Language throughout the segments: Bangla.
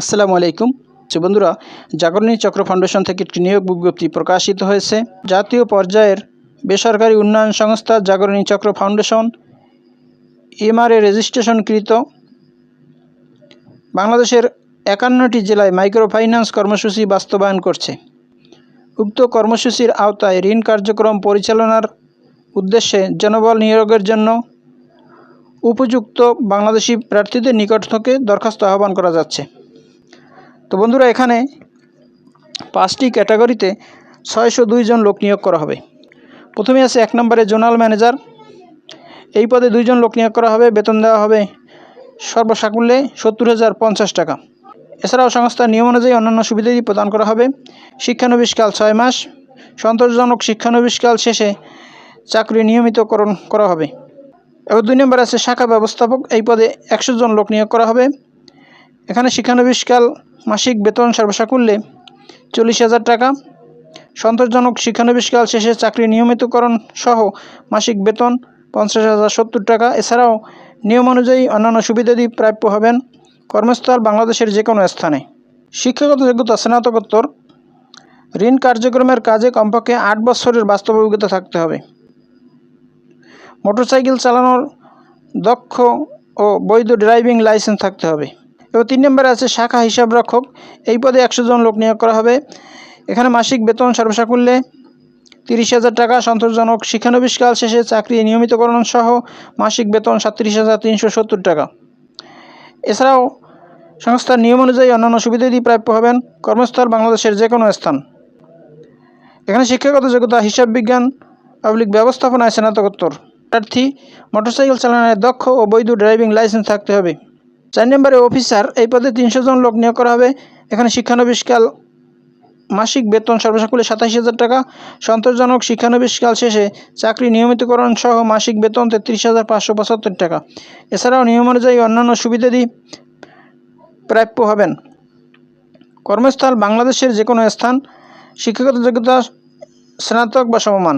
আসসালামু আলাইকুম। তো বন্ধুরা, জাগরণী চক্র ফাউন্ডেশন থেকে একটি নিয়োগ বিজ্ঞপ্তি প্রকাশিত হয়েছে। জাতীয় পর্যায়ের বেসরকারি উন্নয়ন সংস্থা জাগরণী চক্র ফাউন্ডেশন, এমআরএ রেজিস্ট্রেশনকৃত বাংলাদেশের একান্নটি জেলায় মাইক্রো ফাইন্যান্স কর্মসূচি বাস্তবায়ন করছে। উক্ত কর্মসূচির আওতায় ঋণ কার্যক্রম পরিচালনার উদ্দেশ্যে জনবল নিয়োগের জন্য উপযুক্ত বাংলাদেশি প্রার্থীদের নিকট থেকে দরখাস্ত আহ্বান করা যাচ্ছে। তো বন্ধুরা, এখানে পাঁচটি ক্যাটাগরিতে ছয়শো জন লোক নিয়োগ করা হবে। প্রথমে আছে এক নম্বরে জোনাল ম্যানেজার। এই পদে দুইজন লোক নিয়োগ করা হবে। বেতন দেওয়া হবে সর্বসাকুল্যে সত্তর হাজার পঞ্চাশ টাকা। এছাড়াও সংস্থার নিয়ম অনুযায়ী অন্যান্য সুবিধাদি প্রদান করা হবে। শিক্ষানবিষ্কাল ছয় মাস। সন্তোষজনক শিক্ষানবিষ্কাল শেষে চাকরি নিয়মিতকরণ করা হবে। এবার দুই নম্বর আছে শাখা ব্যবস্থাপক। এই পদে একশো জন লোক নিয়োগ করা হবে। এখানে শিক্ষানবিশকাল মাসিক বেতন সর্বসাকুল্যে চল্লিশ হাজার টাকা। সন্তোষজনক শিক্ষানবিশকাল শেষে চাকরি নিয়মিতকরণ সহ মাসিক বেতন পঞ্চাশ হাজার সত্তর টাকা। এছাড়াও নিয়ম অনুযায়ী অন্যান্য সুবিধাদি প্রাপ্য হবেন কর্মস্থল বাংলাদেশের যে কোনো স্থানে। শিক্ষাগত যোগ্যতা, স্নাতকোত্তর। ঋণ কার্যক্রমের কাজে কমপক্ষে আট বছরের বাস্তব অভিজ্ঞতা থাকতে হবে। মোটরসাইকেল চালানোর দক্ষ ও বৈধ ড্রাইভিং লাইসেন্স থাকতে হবে। এবং তিন নম্বরে আছে শাখা হিসাব রক্ষক। এই পদে একশো জন লোক নিয়োগ করা হবে। এখানে মাসিক বেতন সর্বসাকুল্যে তিরিশ হাজার টাকা, সন্তোষজনক শিক্ষানবিশকাল শেষে চাকরি নিয়মিতকরণ সহ মাসিক বেতন সাতত্রিশ হাজার তিনশো সত্তর টাকা। এছাড়াও সংস্থার নিয়ম অনুযায়ী অন্যান্য সুবিধাদি প্রাপ্য হবেন কর্মস্থল বাংলাদেশের যে কোনো স্থান। এখানে শিক্ষাগত যোগ্যতা, হিসাব বিজ্ঞান, পাবলিক ব্যবস্থাপনায় স্নাতকোত্তর। প্রার্থী, মোটরসাইকেল চালানোর দক্ষ ও বৈধ ড্রাইভিং লাইসেন্স থাকতে হবে। চার নম্বরে অফিসার, এই পদে তিনশো জন লোক নিয়োগ করা হবে। এখানে শিক্ষানবিষ্কাল মাসিক বেতন সর্বসাকুল্যে সাতাশ হাজার টাকা। সন্তোষজনক শিক্ষানবিশকাল শেষে চাকরি নিয়মিতকরণ সহ মাসিক বেতন তেত্রিশ হাজার পাঁচশো পঁচাত্তর টাকা। এছাড়াও নিয়ম অনুযায়ী অন্যান্য সুবিধাদি প্রাপ্য হবেন। কর্মস্থল বাংলাদেশের যে কোনো স্থান, শিক্ষাগত যোগ্যতা, স্নাতক বা সমমান।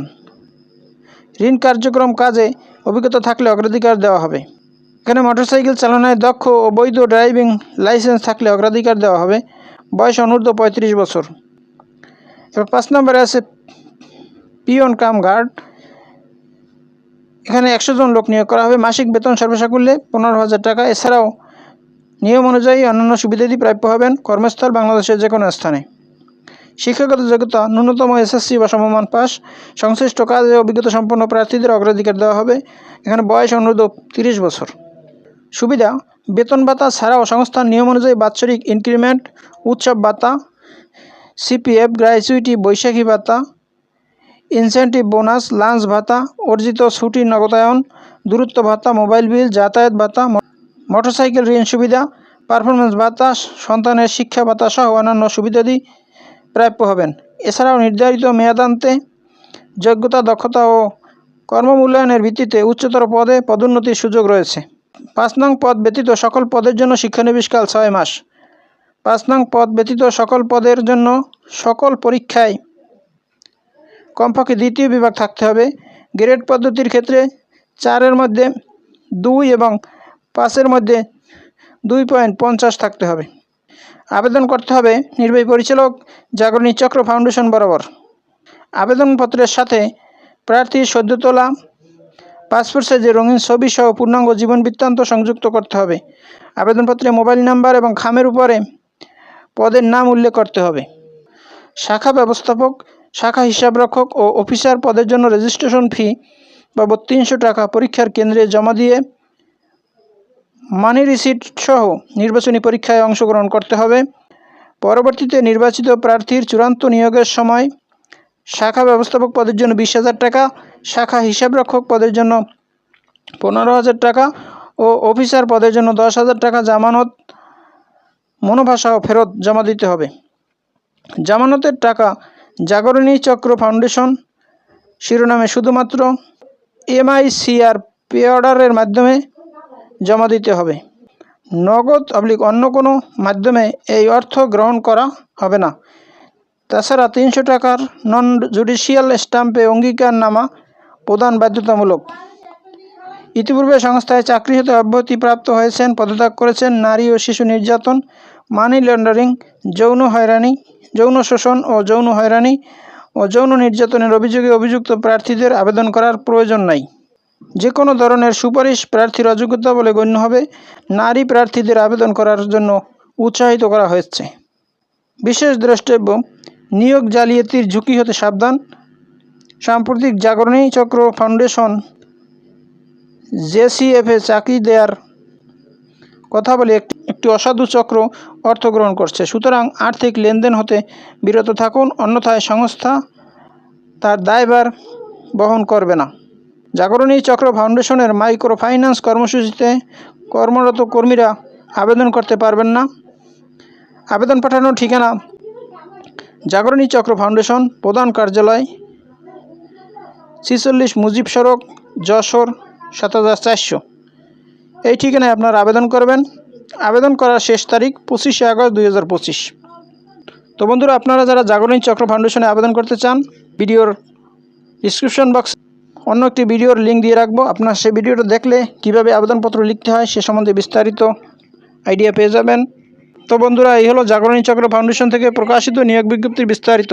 ঋণ কার্যক্রম কাজে অভিজ্ঞতা থাকলে অগ্রাধিকার দেওয়া হবে। এখানে মোটরসাইকেল চালানোয় দক্ষ ও বৈধ ড্রাইভিং লাইসেন্স থাকলে অগ্রাধিকার দেওয়া হবে। বয়স অনূর্ধ্ব পঁয়ত্রিশ বছর। এবার পাঁচ নম্বরে আছে পিয়ন কাম গার্ড। এখানে একশো জন লোক নিয়োগ করা হবে। মাসিক বেতন সর্বসাকুল্যে পনেরো হাজার টাকা। এছাড়াও নিয়ম অনুযায়ী অন্যান্য সুবিধাদি প্রাপ্য হবেন কর্মস্থল বাংলাদেশের যে কোনো স্থানে। শিক্ষাগত যোগ্যতা, ন্যূনতম এসএসসি বা সমমান পাস, সংশ্লিষ্ট কাজে অভিজ্ঞতা সম্পন্ন প্রার্থীদের অগ্রাধিকার দেওয়া হবে। এখানে বয়স অনুরোধ তিরিশ বছর। সুবিধা, বেতন ভাতা ছাড়াও সংস্থার নিয়ম অনুযায়ী বাৎসরিক ইনক্রিমেন্ট, উৎসব ভাতা, সিপিএফ গ্র্যাচুইটি বৈশাখী ভাতা, ইনসেন্টিভ বোনাস, লাঞ্চ ভাতা, অর্জিত ছুটি নগদায়ন, দূরত্ব ভাতা, মোবাইল বিল, যাতায়াত ভাতা মোটরসাইকেল ঋণ সুবিধা পারফরমেন্স ভাতা, সন্তানের শিক্ষা ভাতা সহ অন্যান্য সুবিধাদি প্রাপ্য হবেন। এছাড়াও নির্ধারিত মেয়াদান্তে যোগ্যতা, দক্ষতা ও কর্মমূল্যায়নের ভিত্তিতে উচ্চতর পদে পদোন্নতির সুযোগ রয়েছে। পাঁচ নং পদ ব্যতীত সকল পদের জন্য শিক্ষানবিশকাল ছয় মাস। পাঁচ নং পদ ব্যতীত সকল পদের জন্য সকল পরীক্ষায় কমপক্ষে দ্বিতীয় বিভাগ থাকতে হবে। গ্রেড পদ্ধতির ক্ষেত্রে চারের মধ্যে দুই এবং পাঁচের মধ্যে দুই পয়েন্ট পঞ্চাশ থাকতে হবে। আবেদন করতে হবে নির্বাহী পরিচালক জাগরণী চক্র ফাউন্ডেশন বরাবর। আবেদনপত্রের সাথে প্রার্থীর সদ্য তোলা পাসপোর্ট সাইজের রঙিন ছবি সহ পূর্ণাঙ্গ জীবন বৃত্তান্ত সংযুক্ত করতে হবে। আবেদনপত্রে মোবাইল নাম্বার এবং খামের উপরে পদের নাম উল্লেখ করতে হবে। শাখা ব্যবস্থাপক, শাখা হিসাবরক্ষক ও অফিসার পদের জন্য রেজিস্ট্রেশন ফি বাবদ তিনশো টাকা পরীক্ষার কেন্দ্রে জমা দিয়ে মানি রিসিট সহ নির্বাচনী পরীক্ষায় অংশগ্রহণ করতে হবে। পরবর্তীতে নির্বাচিত প্রার্থীর চূড়ান্ত নিয়োগের সময় শাখা ব্যবস্থাপক পদের জন্য বিশ হাজার টাকা শাখা হিসাবরক্ষক পদের জন্য পনেরো হাজার টাকা ও অফিসার পদের জন্য দশ হাজার টাকা জামানত, মনোভাষা ও ফেরত জমা দিতে হবে। জামানতের টাকা জাগরণী চক্র ফাউন্ডেশন, শিরোনামে শুধুমাত্র এমআইসিআর পে অর্ডারের মাধ্যমে জমা দিতে হবে। নগদ অবলিক অন্য কোনো মাধ্যমে এই অর্থ গ্রহণ করা হবে না। তাছাড়া তিনশো টাকার নন জুডিশিয়াল স্ট্যাম্পে অঙ্গীকারনামা প্রদান বাধ্যতামূলক। ইতিপূর্বে সংস্থায় চাকরি হতে অব্যাহতি প্রাপ্ত হয়েছেন, পদত্যাগ করেছেন নারী ও শিশু নির্যাতন, মানি লন্ডারিং, যৌন হয়রানি, যৌন শোষণ ও যৌন হয়রানি ও যৌন নির্যাতনের অভিযোগে অভিযুক্ত প্রার্থীদের আবেদন করার প্রয়োজন নাই। যে কোনো ধরনের সুপারিশ প্রার্থীর অযোগ্যতা বলে গণ্য হবে। নারী প্রার্থীদের আবেদন করার জন্য উৎসাহিত করা হয়েছে। বিশেষ দ্রষ্টব্য, নিয়োগ জালিয়াতির ঝুঁকি হতে সাবধান সাম্প্রতিক জাগরণী চক্র ফাউন্ডেশন, জেসিএফে চাকরি দেওয়ার কথা বলে একটি অসাধু চক্র অর্থ গ্রহণ করছে। সুতরাং আর্থিক লেনদেন হতে বিরত থাকুন, অন্যথায় সংস্থা তার দায়ভার বহন করবে না। জাগরণী চক্র ফাউন্ডেশনের মাইক্রো ফাইন্যান্স কর্মসূচিতে কর্মরত কর্মীরা আবেদন করতে পারবেন না। আবেদন পাঠানোর ঠিকানা জাগরণী চক্র ফাউন্ডেশন প্রধান কার্যালয় ছিচল্লিশ মুজিব সড়ক, যশোর সাত হাজার চারশো। এই ঠিকানায় আপনারা আবেদন করবেন। আবেদন করার শেষ তারিখ পঁচিশে আগস্ট দুই হাজার পঁচিশ। তো বন্ধুরা, আপনারা যারা জাগরণী চক্র ফাউন্ডেশনে আবেদন করতে চান, ভিডিওর ডিসক্রিপশন বক্স অন্য একটি ভিডিওর লিঙ্ক দিয়ে রাখব। আপনার সেই ভিডিওটা দেখলে কীভাবে আবেদনপত্র লিখতে হয় সে সম্বন্ধে বিস্তারিত আইডিয়া পেয়ে যাবেন। তো বন্ধুরা, এই হলো জাগরণী চক্র ফাউন্ডেশন থেকে প্রকাশিত নিয়োগ বিজ্ঞপ্তির বিস্তারিত।